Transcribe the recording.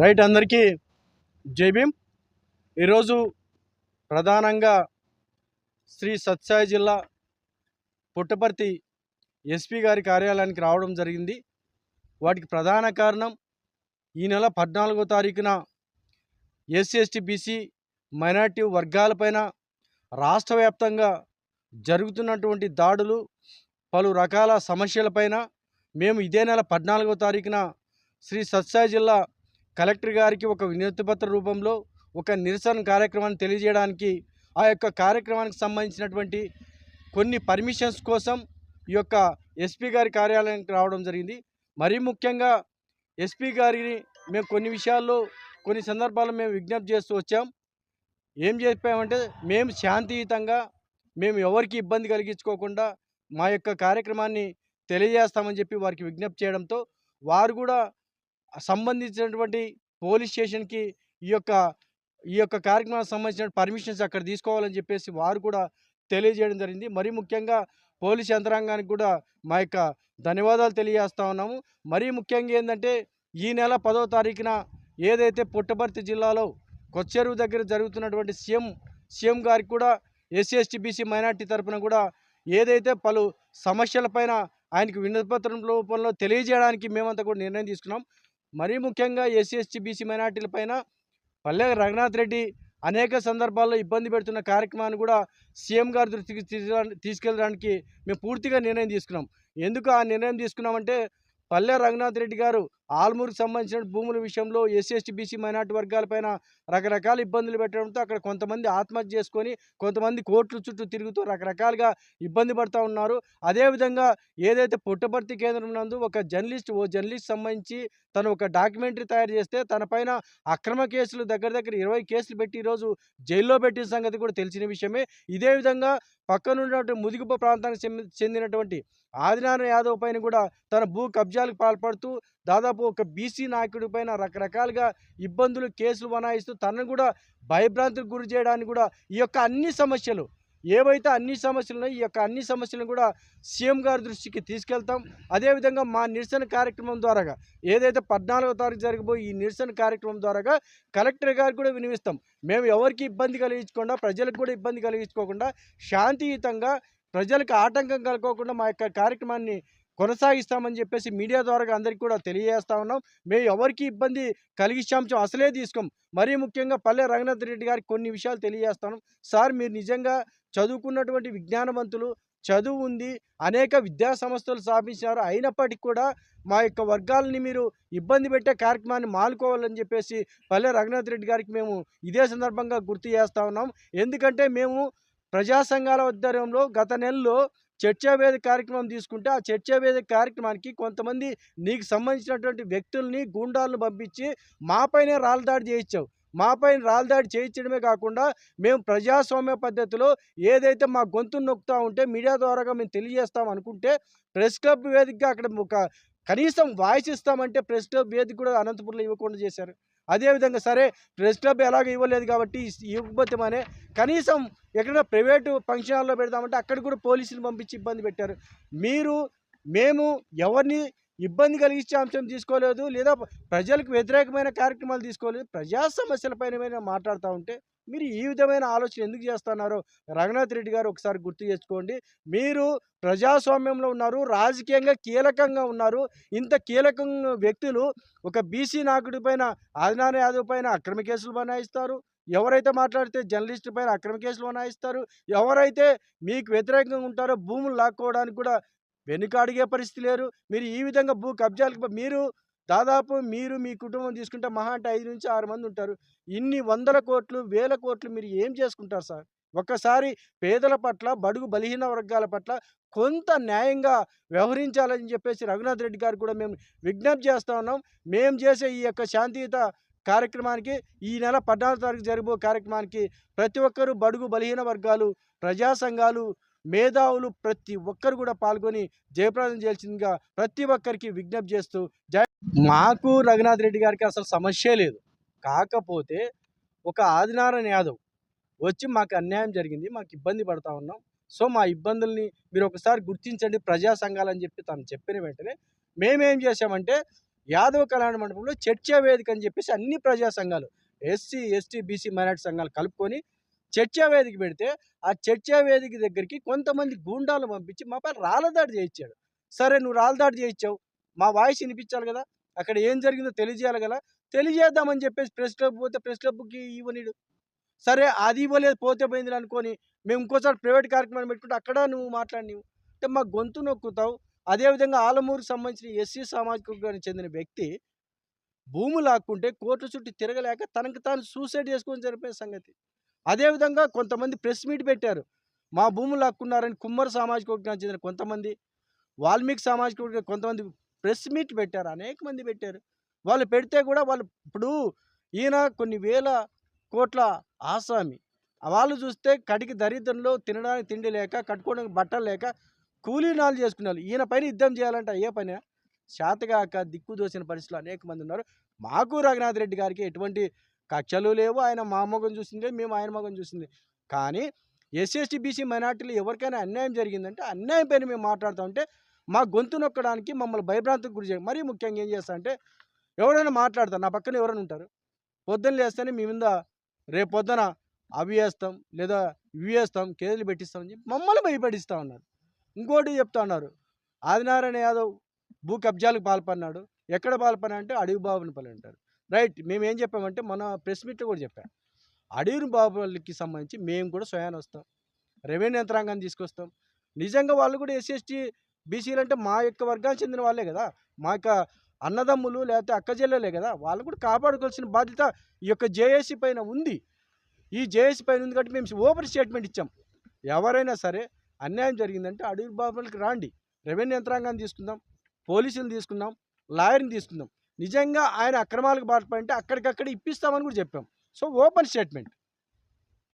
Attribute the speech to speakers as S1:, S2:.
S1: Right అందరికీ జై భీమ్. ఈరోజు ప్రధానంగా శ్రీ సత్సాయి జిల్లా పుట్టపర్తి ఎస్పీ గారి కార్యాలయానికి రావడం జరిగింది. వాటికి ప్రధాన కారణం ఈ నెల పద్నాలుగో తారీఖున ఎస్సీ ఎస్టీ బీసీ మైనార్టీ వర్గాలపైన రాష్ట్ర వ్యాప్తంగా జరుగుతున్నటువంటి దాడులు పలు రకాల సమస్యలపైన మేము ఇదే నెల పద్నాలుగో తారీఖున శ్రీ సత్సాయి జిల్లా కలెక్టర్ గారికి ఒక వినతిపత్ర రూపంలో ఒక నిరసన కార్యక్రమాన్ని తెలియజేయడానికి ఆ యొక్క కార్యక్రమానికి సంబంధించినటువంటి కొన్ని పర్మిషన్స్ కోసం ఈ యొక్క ఎస్పీ గారి కార్యాలయానికి రావడం జరిగింది. మరీ ముఖ్యంగా ఎస్పీ గారిని మేము కొన్ని విషయాల్లో కొన్ని సందర్భాల్లో మేము విజ్ఞప్తి చేస్తూ వచ్చాం. ఏం చెప్పామంటే మేము శాంతియుతంగా మేము ఎవరికి ఇబ్బంది కలిగించుకోకుండా మా యొక్క కార్యక్రమాన్ని తెలియజేస్తామని చెప్పి వారికి విజ్ఞప్తి చేయడంతో వారు కూడా సంబంధించినటువంటి పోలీస్ స్టేషన్కి ఈ యొక్క ఈ యొక్క కార్యక్రమానికి సంబంధించిన పర్మిషన్స్ అక్కడ తీసుకోవాలని చెప్పేసి వారు కూడా తెలియజేయడం జరిగింది. మరీ ముఖ్యంగా పోలీస్ యంత్రాంగానికి కూడా మా యొక్క ధన్యవాదాలు తెలియజేస్తా ఉన్నాము. మరీ ముఖ్యంగా ఏంటంటే ఈ నెల పదో తారీఖున ఏదైతే పుట్టపర్తి జిల్లాలో కొచ్చెరువు దగ్గర జరుగుతున్నటువంటి సీఎం సీఎం గారికి కూడా ఎస్సీ ఎస్టీ బీసీ మైనార్టీ తరపున కూడా ఏదైతే పలు సమస్యలపైన ఆయనకు వినతిపత్రం రూపంలో తెలియజేయడానికి మేమంతా కూడా నిర్ణయం తీసుకున్నాం. మరీ ముఖ్యంగా ఎస్సీ ఎస్టీ బీసీ మైనార్టీల పైన పల్లె రఘునాథ్ రెడ్డి అనేక సందర్భాల్లో ఇబ్బంది పెడుతున్న కార్యక్రమాన్ని కూడా సీఎం గారి దృష్టికి తీసుకెళ్ళడానికి మేము పూర్తిగా నిర్ణయం తీసుకున్నాం. ఎందుకు ఆ నిర్ణయం తీసుకున్నామంటే పల్లె రఘునాథ్ రెడ్డి గారు ఆల్మూరుకు సంబంధించిన భూముల విషయంలో ఎస్సీ ఎస్టీ బీసీ మైనార్టీ వర్గాలపైన రకరకాల ఇబ్బందులు పెట్టడంతో అక్కడ కొంతమంది ఆత్మహత్య చేసుకొని కొంతమంది కోర్టుల చుట్టూ తిరుగుతూ రకరకాలుగా ఇబ్బంది పడుతూ ఉన్నారు. అదేవిధంగా ఏదైతే పుట్టపర్తి కేంద్రం నందు ఒక జర్నలిస్ట్ ఓ జర్నలిస్ట్ సంబంధించి తను ఒక డాక్యుమెంటరీ తయారు చేస్తే తనపైన అక్రమ కేసులు దగ్గర దగ్గర ఇరవై కేసులు పెట్టి ఈరోజు జైల్లో పెట్టిన సంగతి కూడా తెలిసిన విషయమే. ఇదే విధంగా పక్కనున్నటువంటి ముదిగుప ప్రాంతానికి చెందినటువంటి ఆదినారాయణ యాదవ్ పైన కూడా తన భూ కబ్జాలకు పాల్పడుతూ దాదాపు ఒక బీసీ నాయకుడి పైన రకరకాలుగా ఇబ్బందులు కేసులు బనాయిస్తూ తనను కూడా భయభ్రాంతికి గురి చేయడానికి కూడా ఈ యొక్క అన్ని సమస్యలు ఏవైతే అన్ని సమస్యలు ఈ యొక్క అన్ని సమస్యలను కూడా సీఎం గారి దృష్టికి తీసుకెళ్తాం. అదేవిధంగా మా నిరసన కార్యక్రమం ద్వారాగా ఏదైతే పద్నాలుగో తారీఖు జరగబోయే ఈ నిరసన కార్యక్రమం ద్వారాగా కలెక్టర్ గారికి కూడా వినిపిస్తాం మేము ఎవరికి ఇబ్బంది కలిగించకుండా ప్రజలకు కూడా ఇబ్బంది కలిగించుకోకుండా శాంతియుతంగా ప్రజలకు ఆటంకం కలుకోకుండా మా యొక్క కార్యక్రమాన్ని కొనసాగిస్తామని చెప్పేసి మీడియా ద్వారా అందరికీ కూడా తెలియజేస్తా ఉన్నాం. మేము ఎవరికి ఇబ్బంది కలిగించాంశం అసలే తీసుకోం. మరీ ముఖ్యంగా పల్లె రంగనాథ్ రెడ్డి గారికి కొన్ని విషయాలు తెలియజేస్తాను సార్ మీరు నిజంగా చదువుకున్నటువంటి విజ్ఞానవంతులు చదువు ఉంది అనేక విద్యా సంస్థలు స్థాపించారు అయినప్పటికీ కూడా మా యొక్క వర్గాలని మీరు ఇబ్బంది పెట్టే కార్యక్రమాన్ని మానుకోవాలని చెప్పేసి పల్లె రఘునాథ్ రెడ్డి గారికి మేము ఇదే సందర్భంగా గుర్తు చేస్తా ఉన్నాం. ఎందుకంటే మేము ప్రజా సంఘాల ఆధ్వర్యంలో గత నెలలో చర్చా వేదిక కార్యక్రమం తీసుకుంటే ఆ చర్చా వేదిక కార్యక్రమానికి కొంతమంది నీకు సంబంధించినటువంటి వ్యక్తుల్ని గూండాలను పంపించి మాపైనే రాళ్ళదాడి చేయించావు. మాపైన రాళ్ళదాడి చేయించడమే కాకుండా మేము ప్రజాస్వామ్య పద్ధతిలో ఏదైతే మా గొంతు నొక్కుతా ఉంటే మీడియా ద్వారాగా మేము తెలియజేస్తాం అనుకుంటే ప్రెస్ క్లబ్ వేదికగా అక్కడ ఒక కనీసం వాయిస్ ఇస్తామంటే ప్రెస్ క్లబ్ వేదిక కూడా అనంతపురంలో ఇవ్వకుండా చేశారు. అదేవిధంగా సరే ప్రెస్ క్లబ్ ఎలాగ ఇవ్వలేదు కాబట్టి ఇవ్వకపోతే మనే కనీసం ఎక్కడైనా ప్రైవేటు ఫంక్షన్ హాల్లో పెడదామంటే అక్కడ కూడా పోలీసులు పంపించి ఇబ్బంది పెట్టారు. మీరు మేము ఎవరిని ఇబ్బంది కలిగించే అంశం తీసుకోలేదు లేదా ప్రజలకు వ్యతిరేకమైన కార్యక్రమాలు తీసుకోలేదు ప్రజా సమస్యలపైన ఏమైనా మాట్లాడుతూ ఉంటే మీరు ఈ విధమైన ఆలోచన ఎందుకు చేస్తున్నారో? రఘునాథ్ రెడ్డి గారు ఒకసారి గుర్తు చేసుకోండి. మీరు ప్రజాస్వామ్యంలో ఉన్నారు రాజకీయంగా కీలకంగా ఉన్నారు. ఇంత కీలకం వ్యక్తులు ఒక బీసీ నాయకుడి పైన ఆదినారాయణ యాదవ్ పైన అక్రమ కేసులు బనాయిస్తారు. ఎవరైతే మాట్లాడితే జర్నలిస్టు పైన అక్రమ కేసులు బనాయిస్తారు. ఎవరైతే మీకు వ్యతిరేకంగా ఉంటారో భూములు లాక్కోవడానికి కూడా వెనుక అడిగే పరిస్థితి లేరు మీరు ఈ విధంగా భూ కబ్జాలకు మీరు దాదాపు మీరు మీ కుటుంబం తీసుకుంటే మహా అంటే ఐదు నుంచి ఆరు మంది ఉంటారు. ఇన్ని వందల కోట్లు వేల కోట్లు మీరు ఏం చేసుకుంటారు సార్? ఒక్కసారి పేదల పట్ల బడుగు బలహీన వర్గాల పట్ల కొంత న్యాయంగా వ్యవహరించాలని చెప్పేసి రఘునాథ్ రెడ్డి గారు కూడా మేము విజ్ఞప్తి చేస్తా ఉన్నాం. మేము చేసే ఈ యొక్క శాంతియుత కార్యక్రమానికి ఈ నెల పద్నాలుగు తారీఖు జరగబో కార్యక్రమానికి ప్రతి ఒక్కరూ బడుగు బలహీన వర్గాలు ప్రజా సంఘాలు మేధావులు ప్రతి ఒక్కరు కూడా పాల్గొని జయప్రదం చేయాల్సిందిగా ప్రతి ఒక్కరికి విజ్ఞప్తి చేస్తూ జయ మాకు రఘునాథ్ రెడ్డి గారికి అసలు సమస్య లేదు. కాకపోతే ఒక ఆదినారాయణ యాదవ్ వచ్చి మాకు అన్యాయం జరిగింది మాకు ఇబ్బంది పడతా ఉన్నాం. సో మా ఇబ్బందుల్ని మీరు ఒకసారి గుర్తించండి ప్రజా సంఘాలని చెప్పి తను చెప్పిన వెంటనే మేమేం చేసామంటే యాదవ కళ్యాణ మండపంలో చర్చా వేదిక అని చెప్పేసి అన్ని ప్రజా సంఘాలు ఎస్సీ ఎస్టీ బీసీ మైనార్టీ సంఘాలు కలుపుకొని చర్చా వేదిక పెడితే ఆ చర్చా వేదిక దగ్గరికి కొంతమంది గూండాలు పంపించి మా పైన రాళ్ళదాడి చేయించాడు. సరే నువ్వు రాళ్ళదాడి చేయించావు మా వాయిస్ వినిపించాలి కదా అక్కడ ఏం జరిగిందో తెలియజేయాలి కదా. తెలియజేద్దామని చెప్పేసి ప్రెస్ క్లబ్ పోతే ప్రెస్ క్లబ్కి ఇవ్వనీడు. సరే అది ఇవ్వలేదు పోతే పోయింది అనుకొని మేము ఇంకోసారి ప్రైవేట్ కార్యక్రమాన్ని పెట్టుకుంటే అక్కడ నువ్వు మాట్లాడినవు. అంటే మా గొంతు నొక్కుతావు. అదేవిధంగా ఆలమూరుకు సంబంధించిన ఎస్సీ సామాజిక వర్గానికి చెందిన వ్యక్తి భూమి లాక్కుంటే కోర్టు చుట్టూ తిరగలేక తనకు తాను సూసైడ్ చేసుకొని జరిపోయిన సంగతి. అదేవిధంగా కొంతమంది ప్రెస్ మీట్ పెట్టారు. మా భూములు లాక్కున్నారని కుమ్మర సామాజిక వర్గానికి చెందిన కొంతమంది వాల్మీకి సామాజిక వర్గ కొంతమంది ప్రెస్ మీట్ పెట్టారు. అనేక మంది పెట్టారు. వాళ్ళు పెడితే కూడా వాళ్ళు ఇప్పుడు ఈయన కొన్ని వేల కోట్ల ఆసామి. వాళ్ళు చూస్తే కడికి దరిద్రంలో తినడానికి తిండి లేక కట్టుకోవడానికి బట్టలు లేక కూలీనాలు చేసుకున్నారు. ఈయన పైన యుద్ధం చేయాలంటే. అయ్యే పని? శాతగాక దిక్కు దోసిన పరిస్థితులు అనేక మంది ఉన్నారు. మాకు రఘునాథ్ రెడ్డి గారికి ఎటువంటి కక్షలు లేవు. ఆయన మా మొగం చూసింది మేము ఆయన మొగం చూసింది. కానీ ఎస్సీ ఎస్టీ బీసీ మైనార్టీలు ఎవరికైనా అన్యాయం జరిగిందంటే అన్యాయం పైన మేము మాట్లాడుతూ ఉంటే మా గొంతు నొక్కడానికి మమ్మల్ని భయభ్రాంతికి గురి చేయ మరీ ముఖ్యంగా ఏం చేస్తా అంటే ఎవరైనా మాట్లాడతారు నా పక్కన ఎవరైనా ఉంటారు పొద్దున్న లేస్తేనే మీ మీద రేపు పొద్దున అవి వేస్తాం లేదా ఇవి వేస్తాం కేజీలు పెట్టిస్తామని చెప్పి మమ్మల్ని భయపడిస్తూ ఉన్నారు. ఇంకోటి చెప్తా ఉన్నారు ఆదినారాయణ యాదవ్ భూ కబ్జాలకు పాల్పడినాడు ఎక్కడ పాల్పడినా అంటే అడవి బాబుని బాబునిపల్లి అంటారు. రైట్ మేము ఏం చెప్పామంటే మన ప్రెస్ మీట్లో కూడా చెప్పాం అడవి బాబులకి సంబంధించి మేము కూడా స్వయాన వస్తాం రెవెన్యూ యంత్రాంగాన్ని తీసుకొస్తాం. నిజంగా వాళ్ళు కూడా ఎస్సీ ఎస్టీ బీసీలు అంటే మా యొక్క వర్గానికి చెందిన వాళ్ళే కదా. మా యొక్క అన్నదమ్ములు లేకపోతే అక్కజెల్లలే కదా. వాళ్ళు కూడా కాపాడుకోవాల్సిన బాధ్యత ఈ యొక్క జేఏసీ పైన ఉంది. ఈ జేఏసీ పైన ఉంది కాబట్టి మేము ఓపెన్ స్టేట్మెంట్ ఇచ్చాం. ఎవరైనా సరే అన్యాయం జరిగిందంటే అడవి బాబులకి రాండి. రెవెన్యూ యంత్రాంగాన్ని తీసుకుందాం పోలీసులు తీసుకుందాం లాయర్ని తీసుకుందాం. నిజంగా ఆయన అక్రమాలకు పాల్పడంటే అక్కడికక్కడ ఇప్పిస్తామని కూడా చెప్పాం. So open statement.